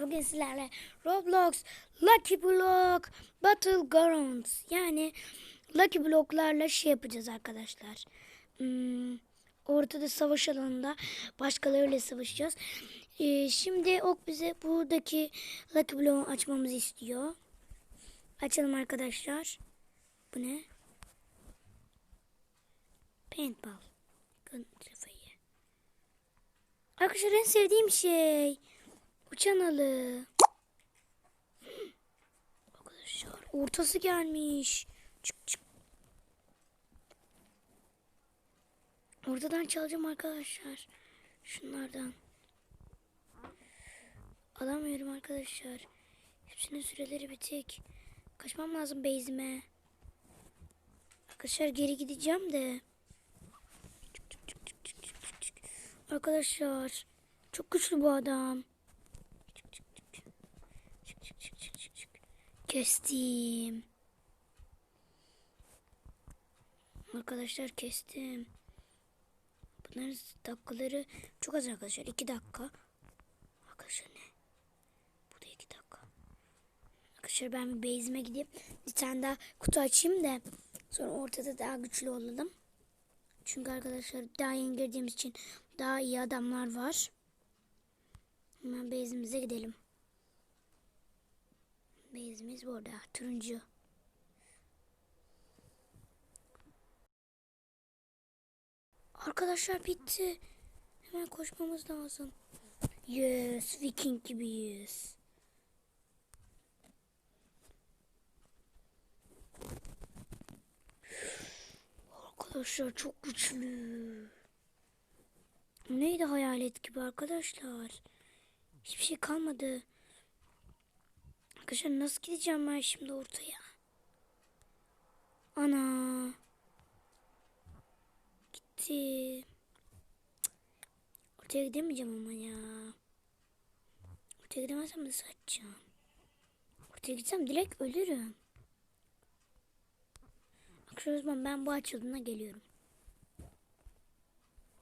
Bugün sizlerle Roblox Lucky Block Battlegrounds yani Lucky Block'larla şey yapacağız arkadaşlar. Hmm, ortada savaş alanında başkalarıyla savaşacağız. Ee, şimdi Ok bize buradaki Lucky Block'u açmamızı istiyor. Açalım arkadaşlar. Bu ne? Paintball. Arkadaşlar en sevdiğim şey. Uçan alı. Arkadaşlar ortası gelmiş. Çık çık. Ortadan çalacağım arkadaşlar. Şunlardan. Alamıyorum arkadaşlar. Hepsinin süreleri bitik. Kaçmam lazım base'ime. Arkadaşlar geri gideceğim de. Arkadaşlar çok güçlü bu adam. Çık, çık, çık, çık. Kestim. Arkadaşlar kestim. Bunların dakikaları çok az arkadaşlar. 2 dakika. Arkadaşlar ne? Bu da 2 dakika. Arkadaşlar ben bir base'ime gidip bir tane daha kutu açayım da sonra ortada daha güçlü olalım. Çünkü arkadaşlar daha yeni girdiğimiz için daha iyi adamlar var. Hemen base'imize gidelim. Base'imiz burada. Turuncu. Arkadaşlar bitti. Hemen koşmamız lazım. Yes, Viking gibiyiz. Arkadaşlar çok güçlü. Neydi hayalet gibi arkadaşlar? Hiçbir şey kalmadı. Arkadaşlar nasıl gideceğim ben şimdi ortaya? Ana. Gitti. Ortaya gidemeyeceğim ama ya. Ortaya gidemezsem nasıl açacağım? Ortaya gitsem direkt ölürüm. Arkadaşlar o zaman ben bu açıldığına geliyorum.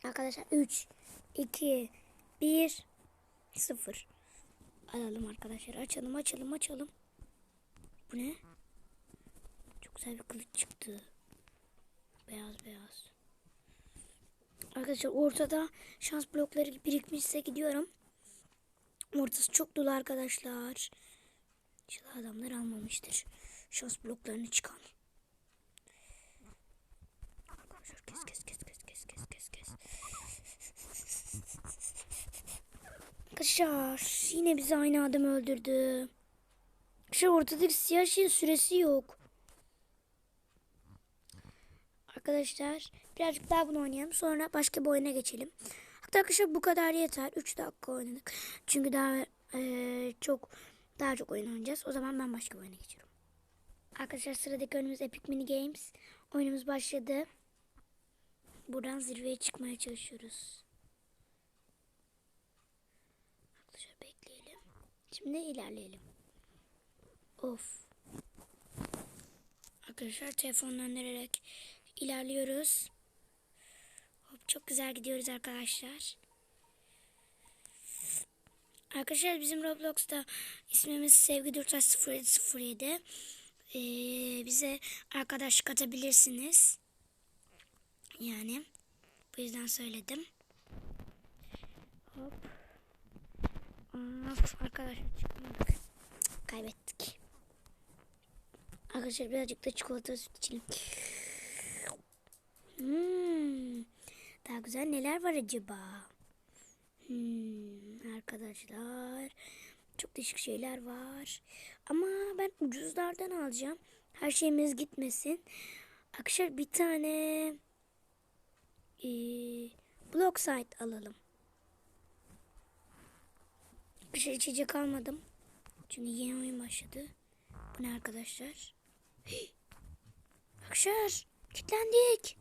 Arkadaşlar 3, 2, 1, 0. Alalım arkadaşlar. Açalım açalım açalım. Bu ne? Çok güzel bir kılıç çıktı. Beyaz beyaz. Arkadaşlar ortada şans blokları birikmişse gidiyorum. Ortası çok dolu arkadaşlar. İnşallah adamlar almamıştır. Şans bloklarını çıkan. Arkadaşlar kes kes kes kes kes kes kes kes. Arkadaşlar yine bizi aynı adam öldürdü. Arkadaşlar ortadaki siyah şeyin süresi yok. Arkadaşlar birazcık daha bunu oynayalım. Sonra başka bir oyuna geçelim. Hatta arkadaşlar bu kadar yeter. 3 dakika oynadık. Çünkü daha eee, çok daha çok oyun oynayacağız. O zaman ben başka bir oyuna geçiyorum. Arkadaşlar sıradaki oyunumuz Epic Mini Games. Oyunumuz başladı. Buradan zirveye çıkmaya çalışıyoruz. Arkadaşlar bekleyelim. Şimdi ilerleyelim. Of. Arkadaşlar telefondan vererek ilerliyoruz. Hop, çok güzel gidiyoruz arkadaşlar. Arkadaşlar bizim Roblox'ta ismimiz Sevgi Dürtaş 0707. Ee, bize arkadaş katabilirsiniz. Yani bu yüzden söyledim. Hop. Of, arkadaşlar çıkmadık. Kaybettik. Arkadaşlar birazcık da çikolata süt içelim. Hmm, daha güzel neler var acaba? Hmm, arkadaşlar çok değişik şeyler var. Ama ben ucuzlardan alacağım. Her şeyimiz gitmesin. Arkadaşlar bir tane ee, blok site alalım. Arkadaşlar içecek almadım. Çünkü yeni oyun başladı. Bu ne arkadaşlar? Hey! Arkadaşlar kilitlendik.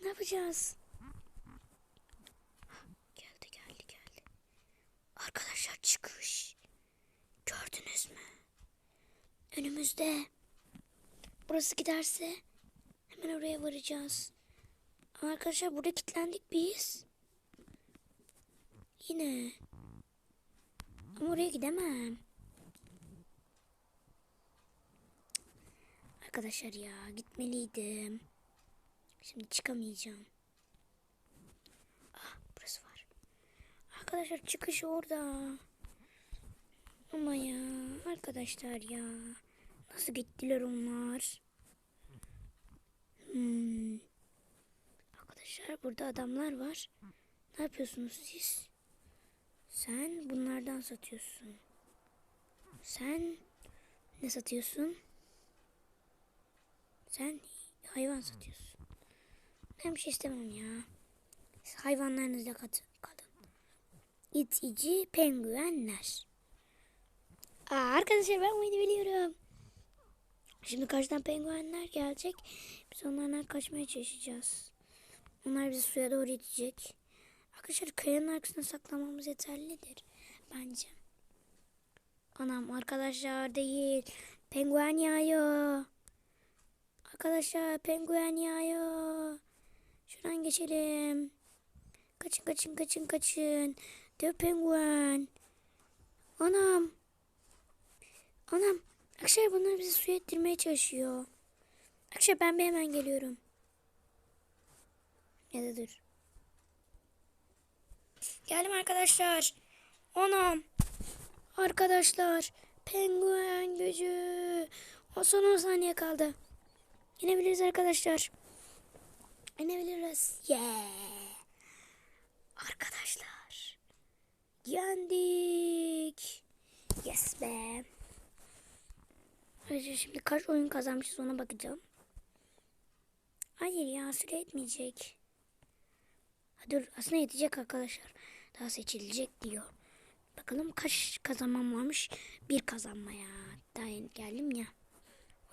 Ne yapacağız? Geldi geldi geldi. Arkadaşlar çıkış. Gördünüz mü? Önümüzde. Burası giderse hemen oraya varacağız. Ama arkadaşlar burada kilitlendik biz. Yine. Ama oraya gidemem. Arkadaşlar ya gitmeliydim. Şimdi çıkamayacağım. Ah burası var. Arkadaşlar çıkış orada. Ama ya arkadaşlar ya. Nasıl gittiler onlar? Hmm. Arkadaşlar burada adamlar var. Ne yapıyorsunuz siz? Sen bunlardan satıyorsun. Sen ne satıyorsun? Sen hayvan satıyorsun. Ben bir şey istemem ya. Siz hayvanlarınızla kat- kalın. İtici penguenler. Aa, arkadaşlar ben bunu biliyorum. Şimdi karşıdan penguenler gelecek. Biz onlardan kaçmaya çalışacağız. Onlar bizi suya doğru itecek. Arkadaşlar kayanın arkasına saklamamız yeterlidir. Bence. Anam arkadaşlar değil. Penguen yağıyor. Arkadaşlar penguen yağıyor. Şuradan geçelim. Kaçın kaçın kaçın kaçın. Dev penguen. Anam. Anam. Arkadaşlar bunlar bizi suya ettirmeye çalışıyor. Arkadaşlar ben bir hemen geliyorum. Ya da dur. Geldim arkadaşlar. Anam. Arkadaşlar. Penguen gücü. O son 10 saniye kaldı. İnebiliriz arkadaşlar. İnebiliriz. Yeah. Arkadaşlar. Yendik. Yes be. Arkadaşlar şimdi kaç oyun kazanmışız ona bakacağım. Hayır ya süre etmeyecek. Dur aslında yetecek arkadaşlar. Daha seçilecek diyor. Bakalım kaç kazanmam varmış. Bir kazanmaya. Daha yeni geldim ya.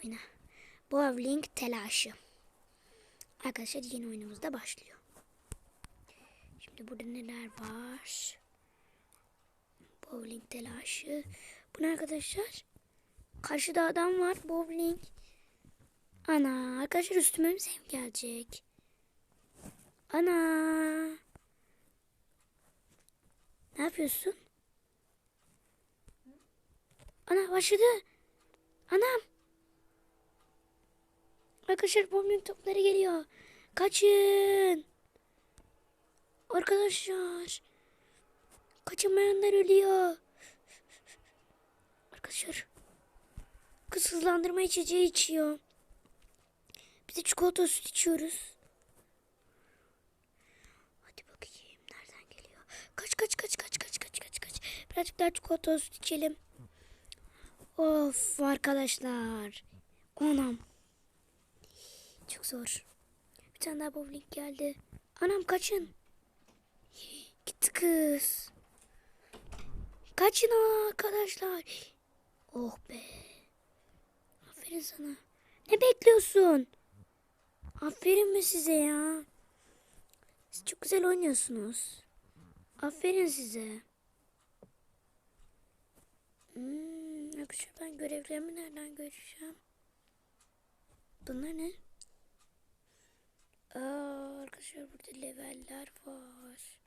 Oyuna. Bowling telaşı. Arkadaşlar yeni oyunumuz da başlıyor. Şimdi burada neler var? Bowling telaşı. Bu ne arkadaşlar? Karşıda adam var. Bowling. Ana arkadaşlar üstüme mi gelecek? Ana. Ne yapıyorsun? Ana başladı. Anam. Arkadaşlar bowling topları geliyor. Kaçın. Arkadaşlar. Kaçamayanlar ölüyor. Arkadaşlar. Kız hızlandırma içeceği içiyor. Biz de çikolata süt içiyoruz. Hadi bakayım nereden geliyor. Kaç kaç kaç kaç kaç kaç kaç kaç. Birazcık daha çikolata içelim. Of arkadaşlar. Anam. Çok zor. Bir tane daha bowling geldi. Anam kaçın. Gitti kız. Kaçın arkadaşlar. Oh be. Aferin sana. Ne bekliyorsun? Aferin mi size ya? Siz çok güzel oynuyorsunuz. Aferin size. Hmm, arkadaşlar ben görevlerimi nereden göreceğim? Bunlar ne? Aa, arkadaşlar burada leveller var.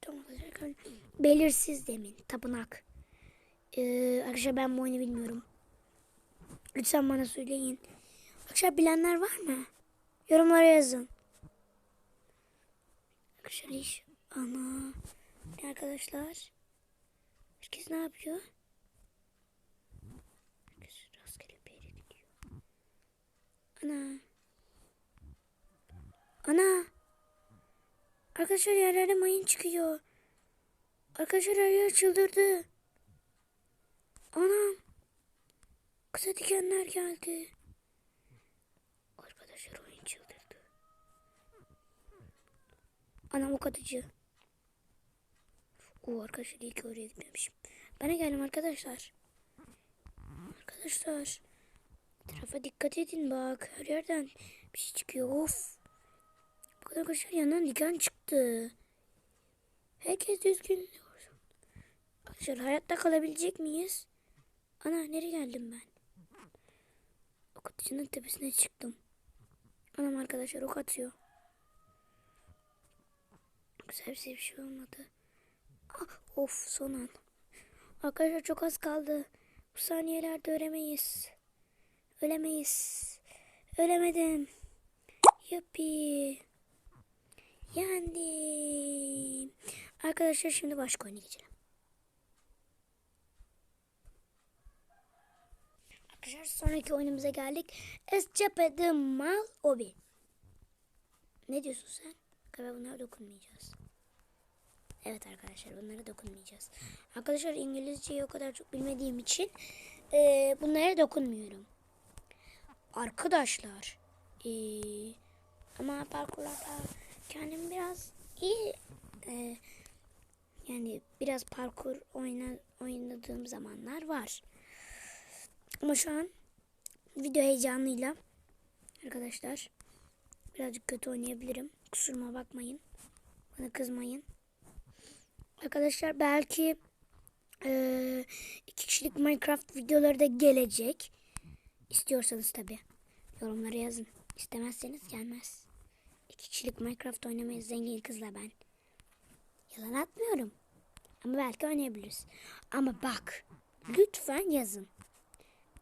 Tamam arkadaşlar. Belirsiz demin. Tapınak. Ee, arkadaşlar ben bu oyunu bilmiyorum. Lütfen bana söyleyin. Arkadaşlar bilenler var mı? Yorumlara yazın. Arkadaşlar iş. Ana. Arkadaşlar? Herkes ne yapıyor? Herkes rastgele bir yere gidiyor. Ana. Ana. Arkadaşlar yerlerde mayın çıkıyor. Arkadaşlar her yer çıldırdı. Anam. Kısa dikenler geldi. Arkadaşlar oyun çıldırdı. Anam o kadıcı. Oo arkadaşlar iyi ki oraya gitmemişim. De geldim arkadaşlar. Arkadaşlar. Tarafa dikkat edin bak. Her yerden bir şey çıkıyor. Of. Kadar arkadaşlar yanından diken çıktı. Herkes düzgün. Arkadaşlar hayatta kalabilecek miyiz? Ana nereye geldim ben? Ok atıcının tepesine çıktım. Anam arkadaşlar ok atıyor. Güzel bir şey olmadı. Of son an. Arkadaşlar çok az kaldı. Bu saniyelerde ölemeyiz. Ölemeyiz. Ölemedim. Yuppi. Yendim. Arkadaşlar şimdi başka oyuna. Arkadaşlar sonraki oyunumuza geldik. Escape de Mal Obi. Ne diyorsun sen? Galiba bunlara dokunmayacağız. Evet arkadaşlar bunlara dokunmayacağız. Arkadaşlar İngilizceyi o kadar çok bilmediğim için e, bunlara dokunmuyorum. Arkadaşlar e, ama parkurlarda kendim biraz iyi e, yani biraz parkur oyna, oynadığım zamanlar var. Ama şu an video heyecanıyla arkadaşlar birazcık kötü oynayabilirim. Kusuruma bakmayın. Bana kızmayın. Arkadaşlar belki e, iki kişilik Minecraft videoları da gelecek. İstiyorsanız tabi. Yorumlara yazın. İstemezseniz gelmez. İki kişilik Minecraft oynamayı zengin kızla ben. Yalan atmıyorum. Ama belki oynayabiliriz. Ama bak. Lütfen yazın.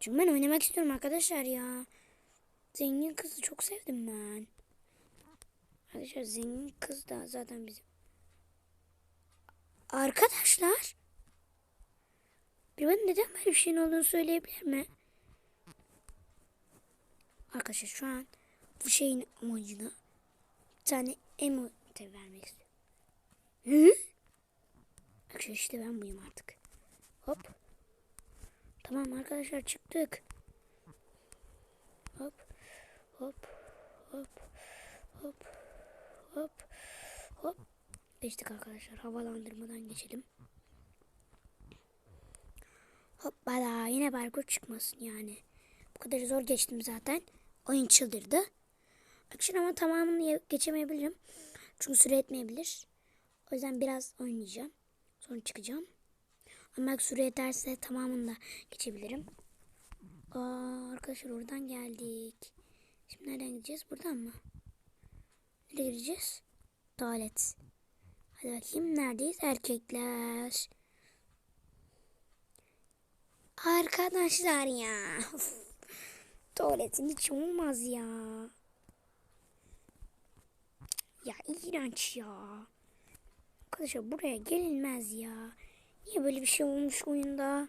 Çünkü ben oynamak istiyorum arkadaşlar ya. Zengin kızı çok sevdim ben. Arkadaşlar zengin kız da zaten bizim. Arkadaşlar. Bir ben neden böyle bir şeyin olduğunu söyleyebilir mi? Arkadaşlar şu an bu şeyin amacını bir tane emote vermek istiyorum. Hı? Arkadaşlar işte ben buyum artık. Hop. Tamam arkadaşlar çıktık. Hop. Hop. Hop. Hop. Hop. Hop. Geçtik arkadaşlar. Havalandırmadan geçelim. Hoppala yine parkur çıkmasın yani. Bu kadar zor geçtim zaten. Oyun çıldırdı. Akşam ama tamamını geçemeyebilirim. Çünkü süre etmeyebilir. O yüzden biraz oynayacağım. Sonra çıkacağım. Ama süre yeterse tamamını da geçebilirim. Aa, arkadaşlar oradan geldik. Şimdi nereden gideceğiz? Buradan mı? Nereye gideceğiz? Tuvalet. Hadi bakayım neredeyiz erkekler? Arkadaşlar ya. Tuvaletin hiç olmaz ya. Ya iğrenç ya. Arkadaşlar buraya gelinmez ya. Niye böyle bir şey olmuş oyunda?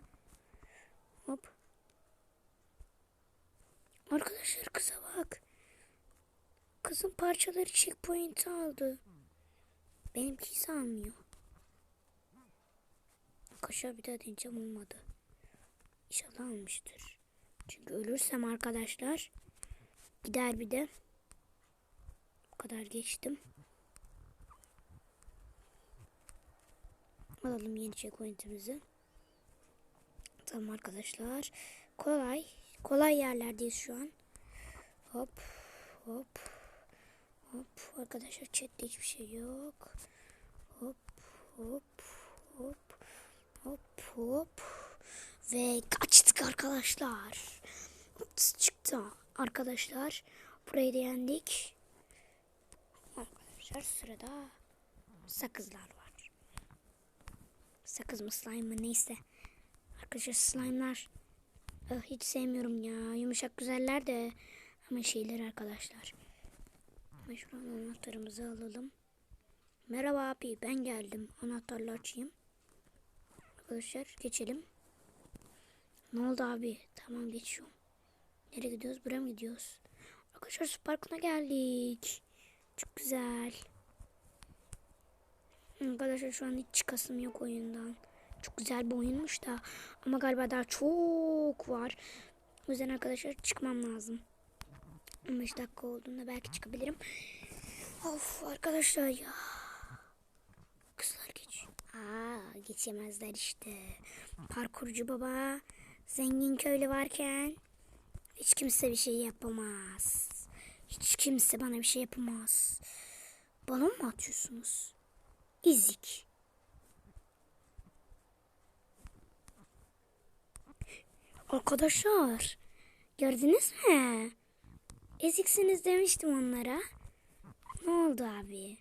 Hop. Arkadaşlar kıza bak. Kızın parçaları checkpoint aldı. Benimki almıyor. Kaşa bir daha deneyeceğim olmadı. İnşallah almıştır. Çünkü ölürsem arkadaşlar gider bir de. Bu kadar geçtim. Alalım yeni checkpoint'imizi. Tamam arkadaşlar. Kolay. Kolay yerlerdeyiz şu an. Hop. Hop. Hop. Arkadaşlar chatte hiçbir şey yok. Hop. Hop. Hop. Hop. Hop. Ve kaçtık arkadaşlar. Ups, çıktı arkadaşlar. Burayı da yendik. Arkadaşlar sırada sakızlar var. Sakız mı slime mı neyse. Arkadaşlar slime'lar ah, hiç sevmiyorum ya. Yumuşak güzeller de ama şeyler arkadaşlar. Ama şuradan anahtarımızı alalım. Merhaba abi ben geldim. Anahtarla açayım. Arkadaşlar geçelim. Ne oldu abi? Tamam geçiyorum. Nereye gidiyoruz? Buraya mı gidiyoruz? Arkadaşlar su parkına geldik. Çok güzel. Arkadaşlar şu an hiç çıkasım yok oyundan. Çok güzel bir oyunmuş da. Ama galiba daha çok var. O yüzden arkadaşlar çıkmam lazım. 15 dakika olduğunda belki çıkabilirim. Of arkadaşlar ya. Kızlar geç. Aa geçemezler işte. Parkurcu baba. Zengin köylü varken hiç kimse bir şey yapamaz. Hiç kimse bana bir şey yapamaz. Balon mu atıyorsunuz? İzik. Arkadaşlar gördünüz mü? Eziksiniz demiştim onlara. Ne oldu abi?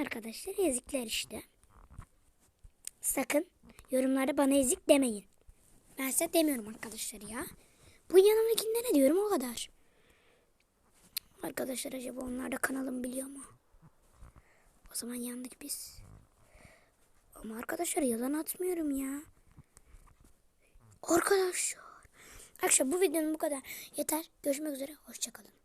Arkadaşlar ezikler işte. sakın yorumlarda bana ezik demeyin. Ben size demiyorum arkadaşlar ya. Bu yanımdakinde ne diyorum o kadar. Arkadaşlar acaba onlar da kanalımı biliyor mu? O zaman yandık biz. Ama arkadaşlar yalan atmıyorum ya. Arkadaşlar. Arkadaşlar bu videonun bu kadar. Yeter. Görüşmek üzere. Hoşçakalın.